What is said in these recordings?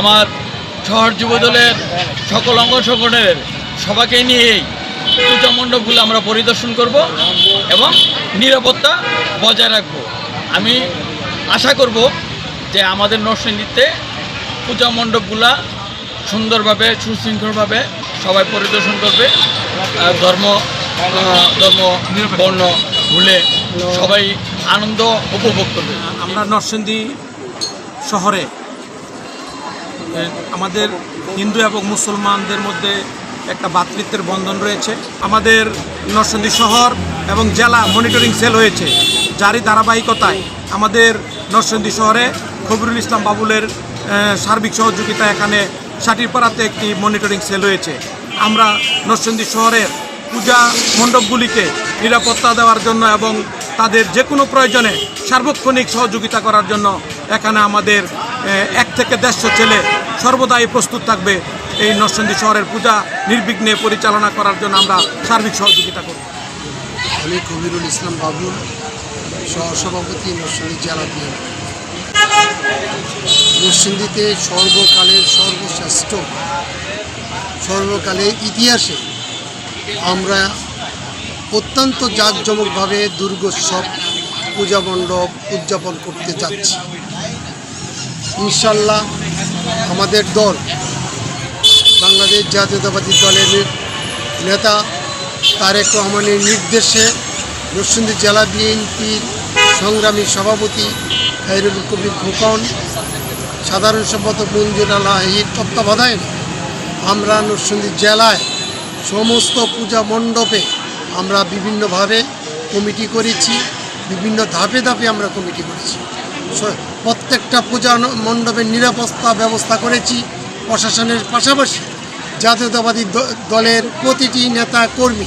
আমার শহর যুবদলের সকল অঙ্গ সংগঠনের সবাইকে নিয়েই পূজা মণ্ডপগুলো আমরা পরিদর্শন করব এবং নিরাপত্তা বজায় রাখব। আমি আশা করব যে আমাদের নরসিংদীতে পূজা মণ্ডপগুলা সুন্দরভাবে, সুশৃঙ্খলভাবে সবাই পরিদর্শন করবে। ধর্ম ধর্ম বর্ণ ভুলে সবাই আনন্দ উপভোগ করবে। আমরা নরসিংদী শহরে আমাদের হিন্দু এবং মুসলমানদের মধ্যে একটা ভাতৃত্বের বন্ধন রয়েছে। আমাদের নরসিংদী শহর এবং জেলা মনিটরিং সেল হয়েছে। যারই ধারাবাহিকতায় আমাদের নরসিংদী শহরে খবরুল ইসলাম বাবুলের সার্বিক সহযোগিতা এখানে সাটিরপাড়াতে একটি মনিটরিং সেল হয়েছে। আমরা নরসিংদী শহরের পূজা মণ্ডপগুলিকে নিরাপত্তা দেওয়ার জন্য এবং তাদের যে কোনো প্রয়োজনে সার্বক্ষণিক সহযোগিতা করার জন্য এখানে আমাদের এক থেকে দেড়শো ছেলে সর্বদাই প্রস্তুত থাকবে এই নরসিংদী শহরের পূজা নির্বিঘ্নে পরিচালনা করার জন্য আমরা সার্বিক সহযোগিতা করব। আমি কবিরুল ইসলাম বাবুল, সহসভাপতি নরসিংদী জেলা নরসিংদীতে সর্বকালের সর্বশ্রেষ্ঠ, সর্বকালের ইতিহাসে আমরা অত্যন্ত জাঁকজমকভাবে দুর্গোৎসব, পূজা মণ্ডপ উদযাপন করতে যাচ্ছি। ইনশাল্লাহ আমাদের দল, বাংলাদেশ জাতীয়তাবাদী দলের নেতা তারেক রহমানের নির্দেশে নরসিংদী জেলা বিএনপির সংগ্রামী সভাপতি খাইরুল কবির খোকন, সাধারণ সম্পাদক মঞ্জুর আলাহির তত্ত্বাবধানে আমরা নরসিংদী জেলায় সমস্ত পূজা মণ্ডপে আমরা বিভিন্নভাবে কমিটি করেছি, বিভিন্ন ধাপে ধাপে আমরা কমিটি করেছি। প্রত্যেকটা পূজা মণ্ডপের নিরাপত্তা ব্যবস্থা করেছি প্রশাসনের পাশাপাশি জাতীয়তাবাদী দলের প্রতিটি নেতা কর্মী,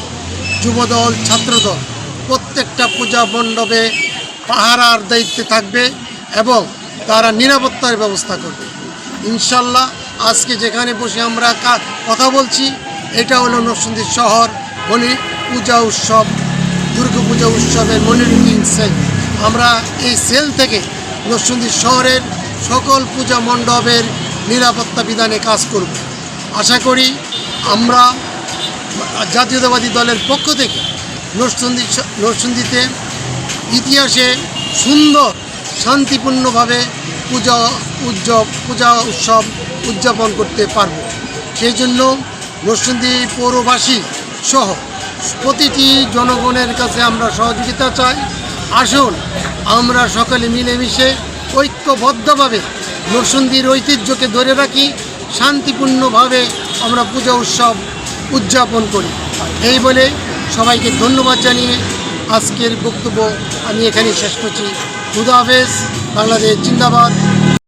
যুবদল, ছাত্রদল, প্রত্যেকটা পূজা মণ্ডপে পাহারার দায়িত্বে থাকবে এবং তারা নিরাপত্তার ব্যবস্থা করবে। ইনশাল্লাহ আজকে যেখানে বসে আমরা কথা বলছি, এটা হলো নরসিংদী শহর মনি পূজা উৎসব দুর্গাপূজা উৎসবের মনিটরিং সেল। আমরা এই সেল থেকে নরসিংদী শহরের সকল পূজা মণ্ডপের নিরাপত্তা বিধানে কাজ করব। আশা করি আমরা জাতীয়তাবাদী দলের পক্ষ থেকে নরসিংদী নরসিংদীতে ইতিহাসে সুন্দর, শান্তিপূর্ণভাবে পূজা উৎসব পূজা উৎসব উদযাপন করতে পারব। সেই জন্য নরসিংদী পৌরবাসী সহ প্রতিটি জনগণের কাছে আমরা সহযোগিতা চাই। আসুন, আমরা সকলে মিলেমিশে ঐক্যবদ্ধভাবে নরসিংদীর ঐতিহ্যকে ধরে রাখি, শান্তিপূর্ণভাবে আমরা পূজা উৎসব উদযাপন করি। এই বলে সবাইকে ধন্যবাদ জানিয়ে আজকের বক্তব্য আমি এখানে শেষ করছি। খুদা বাংলাদেশ জিন্দাবাদ।